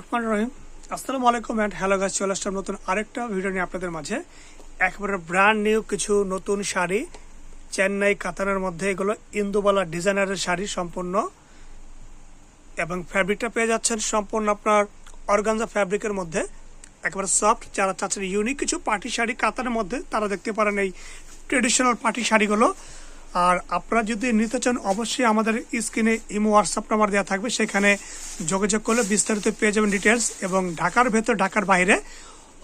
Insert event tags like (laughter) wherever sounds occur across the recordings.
রহমান রহিম। আসসালামু আলাইকুম হ্যালো গাছ চলে নতুন আরেকটা ভিডিও নিয়ে আপনাদের মাঝে। ব্র্যান্ড নিউ কিছু নতুন শাড়ি, চেন্নাই মধ্যে। এগুলো ইন্দুবালা ডিজাইনারের শাড়ি সম্পূর্ণ। এবং ফ্যাব্রিকটা পেয়ে যাচ্ছেন সম্পূর্ণ আপনার ফ্যাব্রিকের মধ্যে। সফট যারা চাচ্ছেন ইউনিক কিছু পার্টি শাড়ি কাতানের মধ্যে, তারা দেখতে পারেন এই ট্রেডিশনাল পার্টি শাড়িগুলো। আর আপনারা যদি নিতে চান, অবশ্যই আমাদের স্ক্রিনে ইমো হোয়াটসঅ্যাপ নাম্বার দেওয়া থাকবে। সেখানে যোগাযোগ করলে বিস্তারিত পেয়ে যাবেন ডিটেলস এবং ঢাকার ভেতর, ঢাকার বাইরে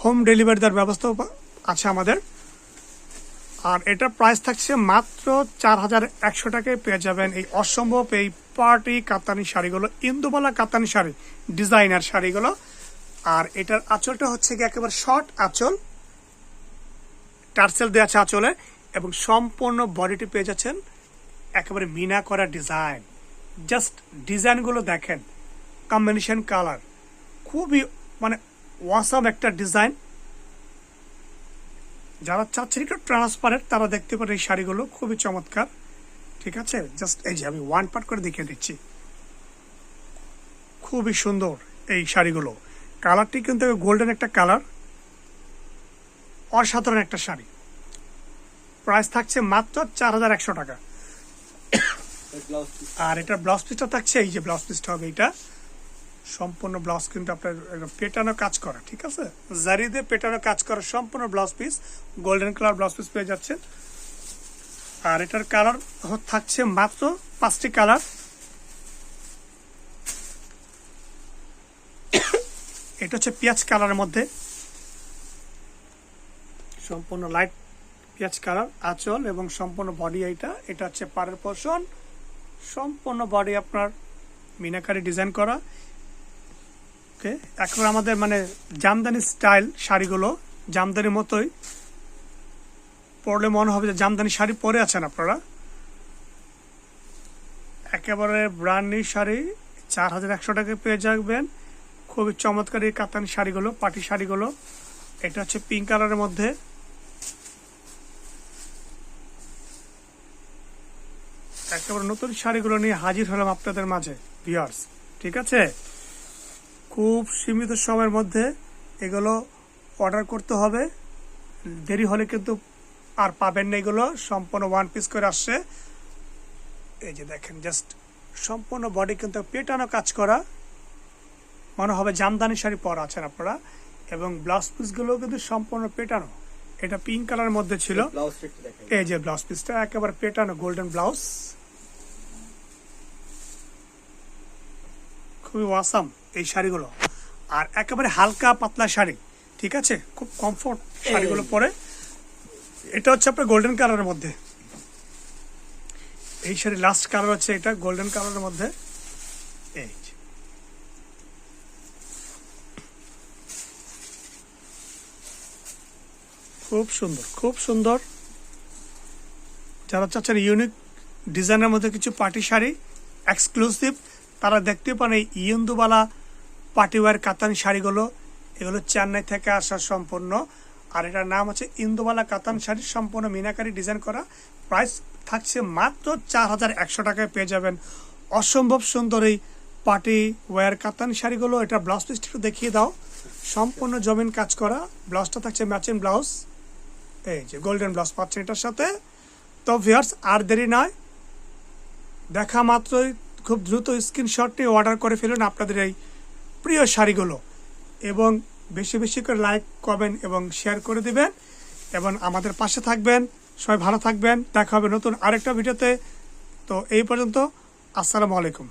হোম ডেলিভারি দেওয়ার ব্যবস্থাও আছে আমাদের। আর এটার প্রাইস থাকছে মাত্র চার হাজার একশো টাকায় পেয়ে যাবেন এই অসম্ভব এই পার্টি কাতানি শাড়িগুলো, ইন্দুবালা কাতানি শাড়ি ডিজাইনার শাড়িগুলো। আর এটার আঁচলটা হচ্ছে কি একেবারে শর্ট আঁচল। টার্সেল দেওয়া আছে আঁচলে এবং সম্পূর্ণ বডিটি পেয়ে যাচ্ছেন একেবারে মিনা করা ডিজাইন জাস্ট ডিজাইনগুলো দেখেন কম্বিনেশন কালার খুবই মানে ওয়াসাম একটা ডিজাইন যারা চাচ্ছেন একটু ট্রান্সপারেন্ট তারা দেখতে পারেন এই শাড়িগুলো, খুবই চমৎকার। ঠিক আছে? জাস্ট এই যে আমি ওয়ান পার্ট করে দেখিয়ে দিচ্ছি। খুবই সুন্দর এই শাড়িগুলো। কালারটি কিন্তু গোল্ডেন একটা কালার অসাধারণ একটা শাড়ি। প্রাইস থাকছে মাত্র চার হাজার একশো টাকা। আর এটা ব্লাউজ পিসটা থাকছে, এই যে ব্লাউজ পিসটা হবে এটা। সম্পূর্ণ ব্লাউজ কিন্তু আপনার পেটানো কাজ করা, ঠিক আছে? জারি দিয়ে পেটানো কাজ করা সম্পূর্ণ blouse piece golden colour blouse piece পেয়ে যাচ্ছে আর এটার কালার থাকছে মাত্র পাঁচটি কালার। (coughs) এটা হচ্ছে পেঁয়াজ কালারের মধ্যে। সম্পূর্ণ লাইট পেঁয়াজ কালার আঁচল এবং সম্পূর্ণ বডি এইটা, এটা হচ্ছে পাড়ের পোষণ। সম্পূর্ণ বডি আপনার মিনাকারি ডিজাইন করা। ওকে, এখন আমাদের মানে জামদানি স্টাইল শাড়িগুলো জামদানির মতোই। পরলে মনে হবে যে জামদানি শাড়ি পরে আছেন আপনারা। একেবারে ব্র্যান্ড নিউ শাড়ি, চার হাজার একশো টাকায় পেয়ে যাবেন। খুবই চমৎকার এই কাতান শাড়িগুলো, পাটি শাড়িগুলো। এটা হচ্ছে পিঙ্ক কালারের মধ্যে। একেবারে নতুন শাড়িগুলো নিয়ে হাজির হলাম আপনাদের মাঝে ভিউয়ার্স ঠিক আছে? খুব সীমিত সময়ের মধ্যে এগুলো অর্ডার করতে হবে। দেরি হলে কিন্তু আর পাবেন না এগুলো সম্পূর্ণ ওয়ান পিস করে আসছে। এই যে দেখেন জাস্ট সম্পূর্ণ বডি কিন্তু পেটানো কাজ করা। মনে হবে জামদানি শাড়ি পরা আছেন আপনারা। এবং ব্লাউজ পিসগুলো কিন্তু সম্পূর্ণ পেটানো। এটা পিঙ্ক কালারের মধ্যে ছিল। এই যে ব্লাউজ পিসটা একেবারে পেটানো গোল্ডেন ব্লাউজ খুবই ওয়াসাম এই শাড়িগুলো। আর একেবারে হালকা পাতলা শাড়ি ঠিক আছে? খুব কমফোর্ট শাড়িগুলো পরে। এটা হচ্ছে আপনার গোল্ডেন কালারের মধ্যে। এই শাড়ি লাস্ট কালার হচ্ছে এটা গোল্ডেন কালারের মধ্যে। এই খুব সুন্দর খুব সুন্দর। যারা চাচ্ছেন ইউনিক ডিজাইনের মধ্যে কিছু পার্টি শাড়ি এক্সক্লুসিভ তারা দেখতে পান এই ইন্দুবালা পার্টিওয়ার কাতান শাড়িগুলো। এগুলো চেন্নাই থেকে আসা সম্পূর্ণ। আর এটার নাম হচ্ছে ইন্দুবালা কাতান শাড়ি। সম্পূর্ণ মিনাকারি ডিজাইন করা। প্রাইস থাকছে মাত্র চার হাজার একশো টাকায় পেয়ে যাবেন। অসম্ভব সুন্দর এই পার্টি ওয়্যার কাতান শাড়িগুলো। এটা ব্লাউজ পিসটা একটু দেখিয়ে দাও। সম্পূর্ণ জমিন কাজ করা। ব্লাউজটা থাকছে ম্যাচিং ব্লাউজ। এই যে গোল্ডেন ব্লাউজ পাচ্ছেন এটার সাথে। তো ভিয়ার্স আর দেরি নয়। দেখা মাত্রই। খুব দ্রুত স্ক্রিনশটটি অর্ডার করে ফেলুন আপনাদের এই প্রিয় শাড়িগুলো। এবং বেশি বেশি করে লাইক কমেন্ট এবং শেয়ার করে দিবেন। এবং আমাদের পাশে থাকবেন। সবাই ভালো থাকবেন। দেখা হবে নতুন আরেকটা ভিডিওতে। তো এই পর্যন্ত, আসসালামু আলাইকুম।